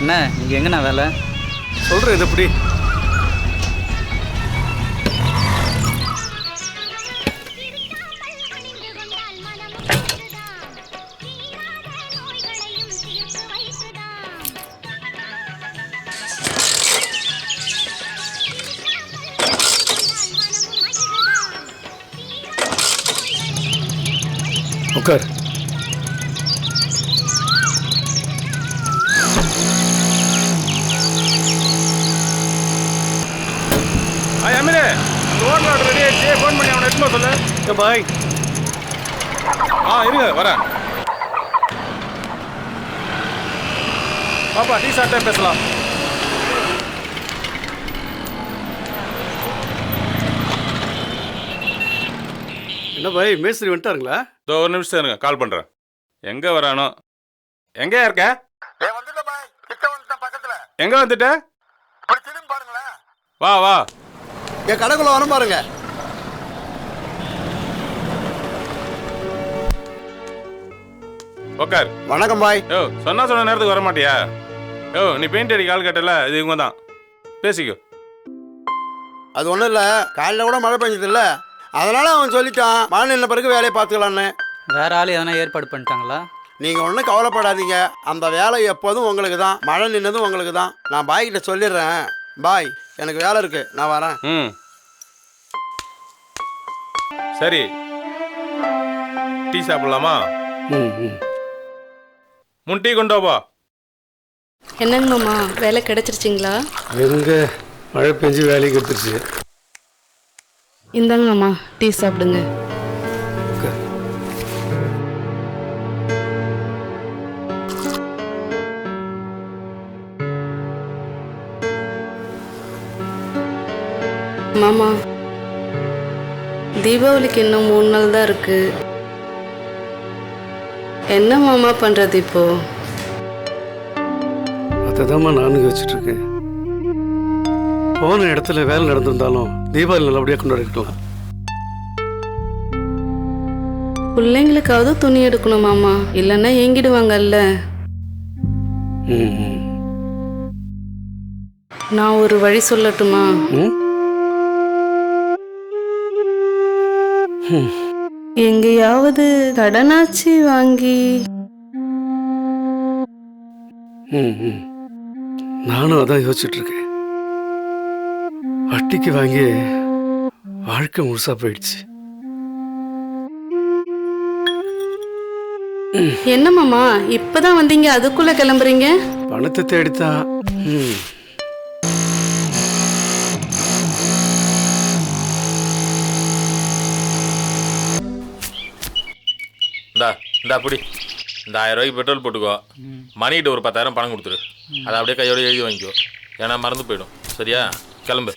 என்ன இங்கே எங்கண்ணா வேலை? சொல்கிறேன் இது எப்படி வர சொல்லு. ஏ பாய். ஆ இருங்க வரேன். பாப்பா டீ சாப்பிட்டே பேசலாம். என்ன பாய் மேஸ்திரி வந்துட்டாருங்களா இதோ ஒரு நிமிஷம் இருங்க கால் பண்ணுறேன் எங்கே வரானோ? எங்கே இருக்க? எங்கே வந்துட்ட? வா வா. என் கடைக்குள்ள வர பாருங்க. உக்கார். வணக்கம் பாய். யோ சொன்னா சொன்ன நேரத்துக்கு வர மாட்டியா யோ நீ பெயிண்ட் அடிக்க ஆள் கட்டல இது இவங்க தான் பேசிக்கோ. அது ஒன்றும் இல்லை காலைல கூட மழை பெஞ்சது இல்லை அதனால அவன் சொல்லிட்டான் மழை நின்ன பிறகு வேலையை பார்த்துக்கலான்னு வேற ஆள் எதனா ஏற்பாடு பண்ணிட்டாங்களா? நீங்கள் ஒன்றும் கவலைப்படாதீங்க. அந்த வேலை எப்போதும் உங்களுக்கு தான் மழை நின்னதும் உங்களுக்கு தான் நான் பாய் கிட்ட சொல்லிடுறேன். பாய் எனக்கு வேலை இருக்கு. நான் வரேன். ம். சரி. டீ சாப்பிடலாமா? ம் ம். முன் டீ கொண்டு வா என்னங்க மாமா வேலை கிடைச்சிருச்சிங்களா? எங்க? மழை பெஞ்சு வேலைக்கு எடுத்துருச்சு. இந்தாங்க மாமா டீ சாப்பிடுங்க. மாமா தீபாவளிக்கு இன்னும் மூணு நாள் தான் இருக்கு. என்ன மாமா பண்றது இப்போ? அதை தான்மா நானும் யோசிச்சுட்டு இருக்கேன் போன இடத்துல வேலை நடந்திருந்தாலும் தீபாவளி நல்லபடியாக கொண்டாடிக்கலாம் பிள்ளைங்களுக்காவது துணி எடுக்கணும் மாமா. இல்லைன்னா ஏங்கிடுவாங்கல்ல. நான் ஒரு வழி சொல்லட்டுமா? ம். எங்கேயாவது கடனாச்சி வாங்கி. நானும் அதான் யோசிச்சுட்டு இருக்கேன் வட்டிக்கு வாங்கி வாழ்க்கை முழுசா போயிடுச்சு. என்ன மாமா இப்பதான் வந்தீங்க அதுக்குள்ள கிளம்புறீங்க? பணத்தை தேடித்தான். இந்தா அப்படி இந்த ஆயிரம் ரூபாய்க்கு பெட்ரோல் போட்டுக்கோ. மணிகிட்ட ஒரு பத்தாயிரம் பணம் கொடுத்துரு. அதை அப்படியே கையோட எழுதி வாங்கிக்கோ. ஏன்னா மறந்து போயிடும். சரியா? கிளம்பு.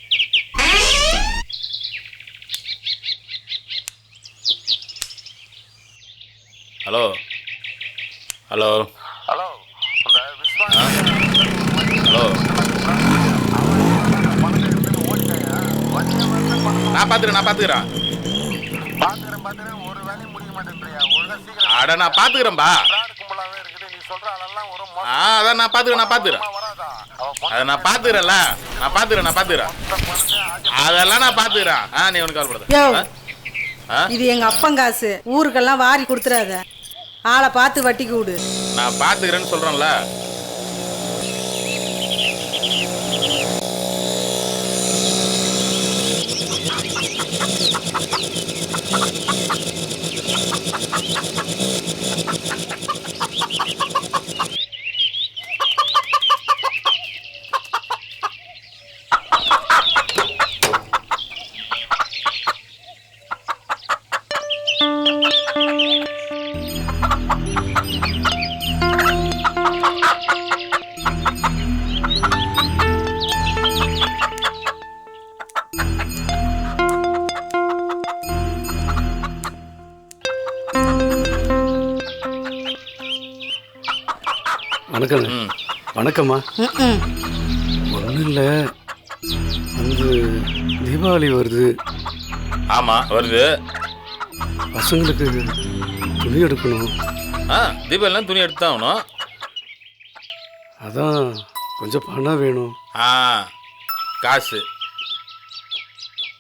ஹலோ. ஹலோ. Hello hello. நான் பார்த்துக்கிறேன் நான் பார்த்துக்கிறேன். பாத்துக்கிறேன் பாத்துக்கிறேன் ஒரு வேலையும் முடிக்க மாட்டேன்றியா ஒழுங்கா சீக்கிரம் அட நான் பார்த்துக்கிறேன்ப்பா பிராடு கும்பலாவே இருக்குது நீ சொல்ற ஆளெல்லாம் ஒரு ஆ அதான் நான் பார்த்துக்கிறேன் நான் பொண்ணு அதை நான் பார்த்துக்கிறேன்ல நான் பார்த்துக்கிறேன் நான் ஆஜர் அதெல்லாம் நான் பார்த்துக்கிறேன் ஆ நீ யோ. கவலைப்படாத இது எங்க அப்பன் காசு. ஊருக்கெல்லாம் வாரி கொடுத்துறாத. ஆளை பார்த்து வட்டிக்கு விடு நான் பார்த்துக்கிறேன்னு சொல்கிறேன்ல வணக்கங்க ம். வணக்கம்மா. ம்ம். ஒன்றும் இல்லை வந்து தீபாவளி வருது. ஆமாம் வருது. பசங்களுக்கு துணி எடுக்கணும். ஆ தீபாவளிலாம் துணி எடுத்து தான் ஆகணும். அதான் கொஞ்சம் பணம் வேணும். ஆ காசு.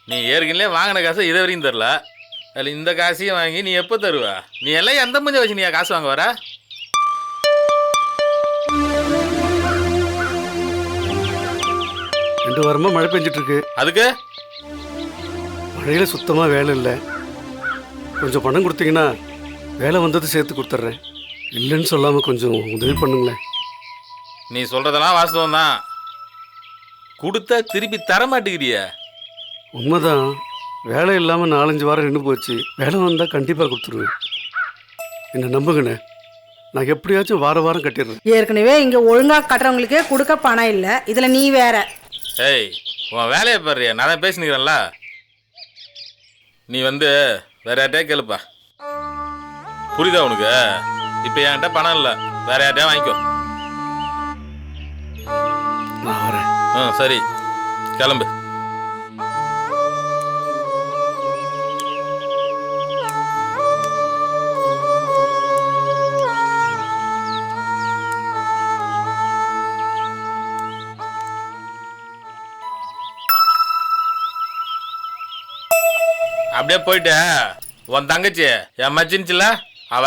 நீ ஏற்கனவே வாங்கின காசு இது வரைக்கும் தரல. அதில் இந்த காசையும் வாங்கி நீ எப்போ தருவ? நீ எல்லாம் எந்த மஞ்சள் வச்சு நீ காசு வாங்க வர ரெண்டு வாரமாக மழை பெஞ்சிட்டு இருக்கு அதுக்கு? மழையில் சுத்தமாக வேலை இல்லை. கொஞ்சம் பணம் கொடுத்தீங்கன்னா வேலை வந்தது சேர்த்து கொடுத்துட்றேன். இல்லைன்னு சொல்லாமல் கொஞ்சம் உதவி பண்ணுங்களேன். நீ சொல்கிறதெல்லாம் வாஸ்தவம் தான். கொடுத்தா திருப்பி தர மாட்டேங்கிறிய. உண்மைதான். வேலை இல்லாமல் நாலஞ்சு வாரம் நின்று போச்சு. வேலை வந்தால் கண்டிப்பாக கொடுத்துருவேன். என்னை நம்புங்கண்ணே. நான் எப்படியாச்சும் வார வாரம் கட்டிடுறேன். ஏற்கனவே இங்கே ஒழுங்காக கட்டுறவங்களுக்கே கொடுக்க பணம் இல்லை. இதில் நீ வேற. ஏய் உன் வேலையை பாரு நான் பேசினுக்கிறேன்ல. நீ வந்து வேற யார்ட்டையா கேளுப்பா. புரியுதா உனக்கு? இப்போ என்கிட்ட பணம் இல்லை. வேற யார்ட்டையா வாங்கிக்கோ. ம் சரி. கிளம்பு. அப்படியே போயிட்டு உன் தங்கச்சி என் மச்சின்ச்சுல அவ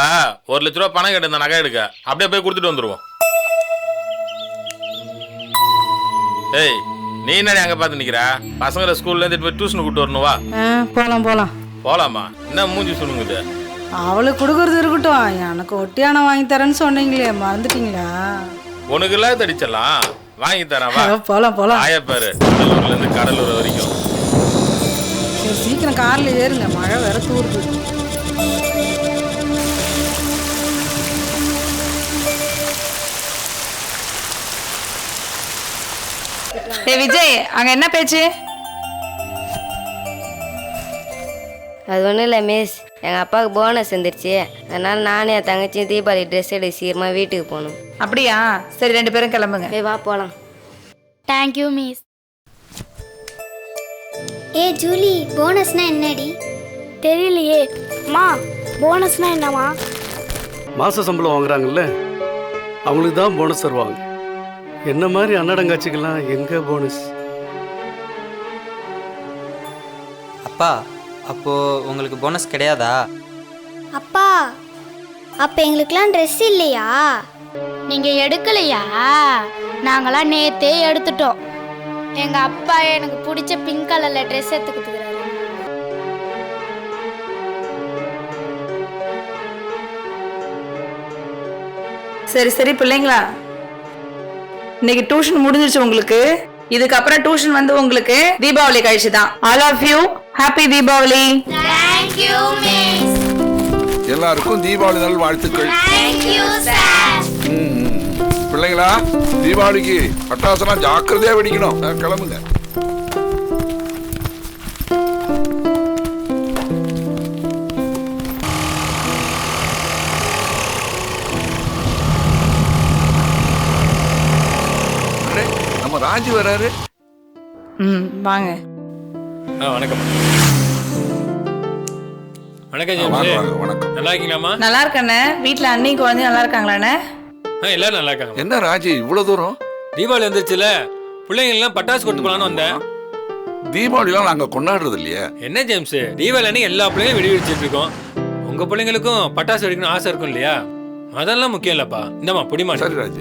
ஒரு லட்ச ரூபா பணம் கேட்டு நகை எடுக்க. அப்படியே போய் கொடுத்துட்டு வந்துருவோம். ஏய் நீ என்னடி அங்க பார்த்து நிக்கிற? பசங்களை ஸ்கூல்ல இருந்து போய் டியூஷன் கூட்டு வரணும் வா. ஆ போகலாம் போகலாம் போலாமா? என்ன மூஞ்சி சொல்லுங்குது அவளுக்கு கொடுக்கறது இருக்கட்டும். எனக்கு ஒட்டியானம் வாங்கி தரேன்னு சொன்னீங்களே மறந்துட்டீங்களா? உனக்கு எல்லாம் தடிச்சிடலாம். வாங்கி தரேன் வா. போகலாம் போகலாம் ஆயப்பாரு கடலூர்ல இருந்து கடலூர் வரைக்கும். சீக்கிரம் காரில் ஏறுங்க. மழை வேற தூருது. ஏ விஜய் அங்க என்ன பேச்சு? அது ஒன்றும் இல்லை மிஸ் எங்கள் அப்பாவுக்கு போனஸ் வந்துருச்சு. அதனால் நானே என் தங்கச்சியும் தீபாவளி ட்ரெஸ் எடுக்க சீக்கிரமாக வீட்டுக்கு போகணும். அப்படியா? சரி ரெண்டு பேரும் கிளம்புங்க. போய் வா போகலாம் தேங்க்யூ மிஸ் ஏ ஜூலி போனஸ்னா என்னடி? தெரியலையே. அம்மா போனஸ்னா என்னம்மா? மாத சம்பளம் வாங்குறாங்கல்ல அவங்களுக்கு தான் போனஸ் தருவாங்க. என்ன மாதிரி அன்னடங்காட்சிக்கெல்லாம் எங்கே போனஸ் அப்பா அப்போ உங்களுக்கு போனஸ் கிடையாதா? அப்பா அப்ப எங்களுக்குலாம் ட்ரெஸ் இல்லையா? நீங்க எடுக்கலையா? நாங்களாம் நேத்தே எடுத்துட்டோம். எங்க அப்பா எனக்கு பிடிச்ச பிங்க் கலர்ல ட்ரெஸ் எடுத்து கொடுத்துக்கிறாரு சரி சரி பிள்ளைங்களா. இன்னைக்கு டியூஷன் முடிஞ்சிருச்சு உங்களுக்கு. இதுக்கப்புறம் டியூஷன் வந்து உங்களுக்கு தீபாவளி கழிச்சு தான். All of you happy Deepavali. எல்லாருக்கும் தீபாவளி நல் வாழ்த்துக்கள். பிள்ளைங்களா தீபாவளிக்கு பட்டாசுலாம் ஜாக்கிரதையா வெடிக்கணும். கிளம்புங்க. நம்ம ராஜு வராரு. ம் வாங்க. ஆ வணக்கம். வணக்கம் வாங்க வணக்கம். நல்லா இருக்கீங்களாம்மா? நல்லா இருக்கண்ணே. வீட்ல அண்ணி குழந்தையும் நல்லா இருக்காங்களாண்ணே? எல்லாரும் நல்லா இருக்காங்க என்ன ராஜு இவ்வளவு தூரம்? தீபாவளி வந்துருச்சுல. பிள்ளைங்க எல்லாம் பட்டாசு கொண்டு போலான்னு வந்தேன். தீபாவளிலாம் நாங்க கொண்டாடுறது இல்லையே. என்ன ஜேம்ஸ்? தீபாவளி அன்னைக்கு எல்லா பிள்ளைங்களும் வெடி வெடிச்சிட்டு இருக்கோம். உங்க பிள்ளைங்களுக்கும் பட்டாசு வெடிக்கணும் ஆசை இருக்கும் இல்லையா? அதெல்லாம் முக்கியம் இல்லப்பா. இந்தம்மா பிடிமா சரி ராஜு.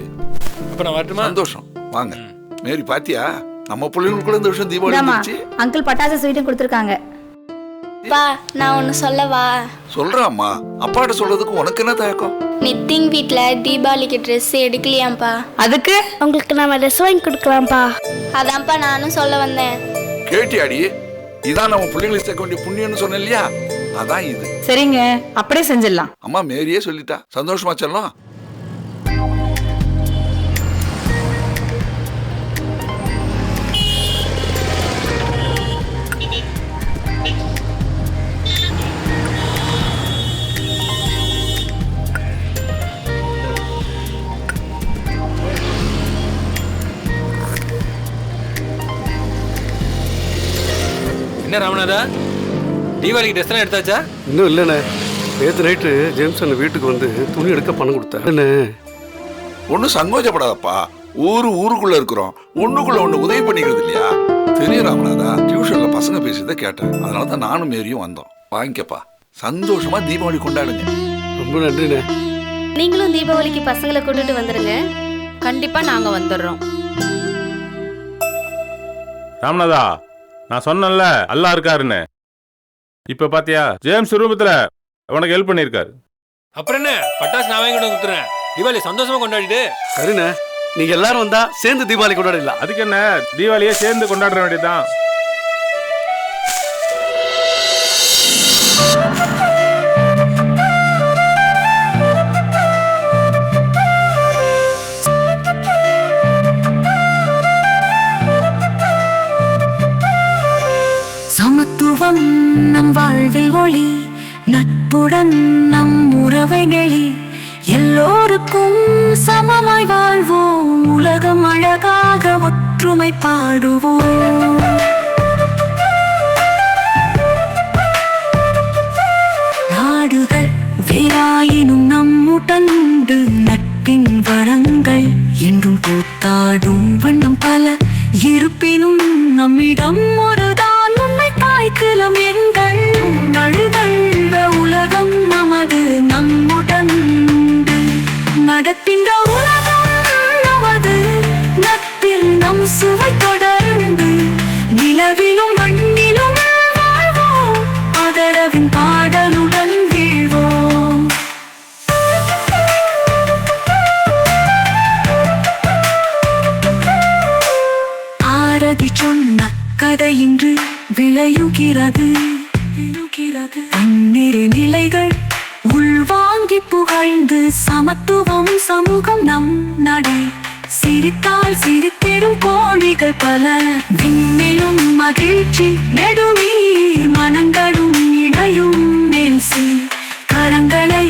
அப்ப நான் வரட்டுமா? சந்தோஷம். வாங்க. மேரி பாத்தியா? நம்ம பிள்ளைங்களுக்கு கூட இந்த வருஷம் தீபாவளி வந்துருச்சு. அங்கிள் பட்டாசு ஸ்வீட்டும் கொடுத்துருக்காங்க. பா நான் ஒன்று சொல்லவா? சொல்றாம்மா. அப்பாட்ட சொல்றதுக்கு உனக்கு என்ன தயக்கம்? நித்திங் வீட்டில் தீபாவளிக்கு ட்ரெஸ் எடுக்கலையாம்ப்பா. அதுக்கு? உங்களுக்கு நம்ம ட்ரெஸ் வாங்கி கொடுக்கலாம்ப்பா. அதான்ப்பா நானும் சொல்ல வந்தேன். கேட்டியாடி இதான் நம்ம பிள்ளைங்களுக்கு சேர்க்க வேண்டிய புண்ணியம்னு சொன்னேன் இல்லையா? அதான் இது. சரிங்க அப்படியே செஞ்சிடலாம். அம்மா மேரியே சொல்லிட்டா. சந்தோஷமா செல்லம்? என்ன ராமநாதா? தீபாவளிக்கு ட்ரெஸ் எல்லாம் எடுத்தாச்சா? இன்னும் இல்லைண்ணே. நேற்று நைட்டு ஜேம்ஸ் அண்ணன் வீட்டுக்கு வந்து துணி எடுக்க பணம் கொடுத்தேன். என்ன ஒன்றும் சங்கோஜப்படாதப்பா. ஊரு ஊருக்குள்ள இருக்கிறோம். ஒண்ணுக்குள்ள ஒண்ணு உதவி பண்ணிக்கிறது இல்லையா? தெரியும் ராமநாதா. டியூஷன்ல பசங்க பேசியதை கேட்டேன். அதனால தான் நானும் மேரியும் வந்தோம். வாங்கிக்கப்பா. சந்தோஷமா தீபாவளி கொண்டாடுங்க. ரொம்ப நன்றிண்ணே. நீங்களும் தீபாவளிக்கு பசங்களை கூட்டிட்டு வந்துருங்க. கண்டிப்பா நாங்க வந்துடுறோம். ராமநாதா நான் சொன்னேன்ல அல்லா இருக்காருன்னு. இப்ப பாத்தியா ஜேம்ஸ் ரூபத்துல உனக்கு ஹெல்ப் பண்ணிருக்காரு அப்புறம் என்ன? பட்டாசு நான் வாங்கி கொடுத்துறேன். தீபாவளி சந்தோஷமா கொண்டாடிட்டு சரிண்ணே நீங்க எல்லாரும் வந்தா சேர்ந்து தீபாவளி கொண்டாடிடலாம். அதுக்கு என்ன? தீபாவளியே சேர்ந்து கொண்டாட வேண்டியதுதான். நம் வாழ்வில் ஒளி நட்புடன் நம் உறவை நெளி எல்லோருக்கும் சமமாய் வாழ்வோம் உலகம் அழகாக ஒற்றுமை பாடுவோம். இரவின் பாடலுடன் வீழ்வோம். ஆரதி சொன்ன கதை இன்று விளையுகிறது. விழுகிறது. தண்ணீர் நிலைகள் உள்வாங்கி புகழ்ந்து சமத்துவம் சமூகம் நம் நடை. சிரித்தால் சிரித்திடும் கோழிகள் பல. விண்ணிலும் மகிழ்ச்சி நெடுவீர் மனங்களும் இணையும் நெல்சி கரங்களை